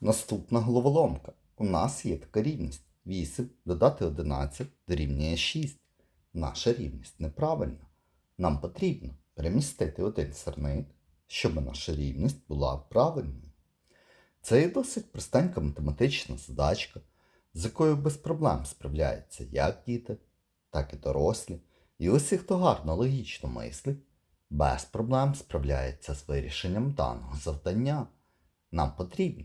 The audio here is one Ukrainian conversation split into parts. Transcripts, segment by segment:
Наступна головоломка. У нас є така рівність. 8 додати 11 дорівнює 6. Наша рівність неправильна. Нам потрібно перемістити один сирник, щоб наша рівність була правильною. Це є досить простенька математична задачка, з якою без проблем справляються як діти, так і дорослі. І усі, хто гарно логічно мислить, без проблем справляється з вирішенням даного завдання. Нам потрібно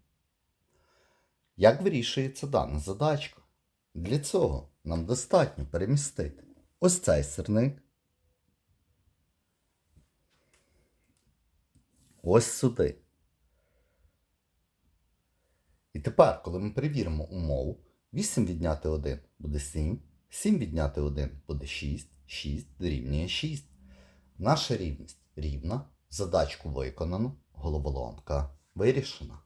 Як вирішується дана задачка? Для цього нам достатньо перемістити ось цей сирник. Ось сюди. І тепер, коли ми перевіримо умову, 8 відняти 1 буде 7, 7 відняти 1 буде 6, 6 дорівнює 6. Наша рівність рівна, задачку виконано, головоломка вирішена.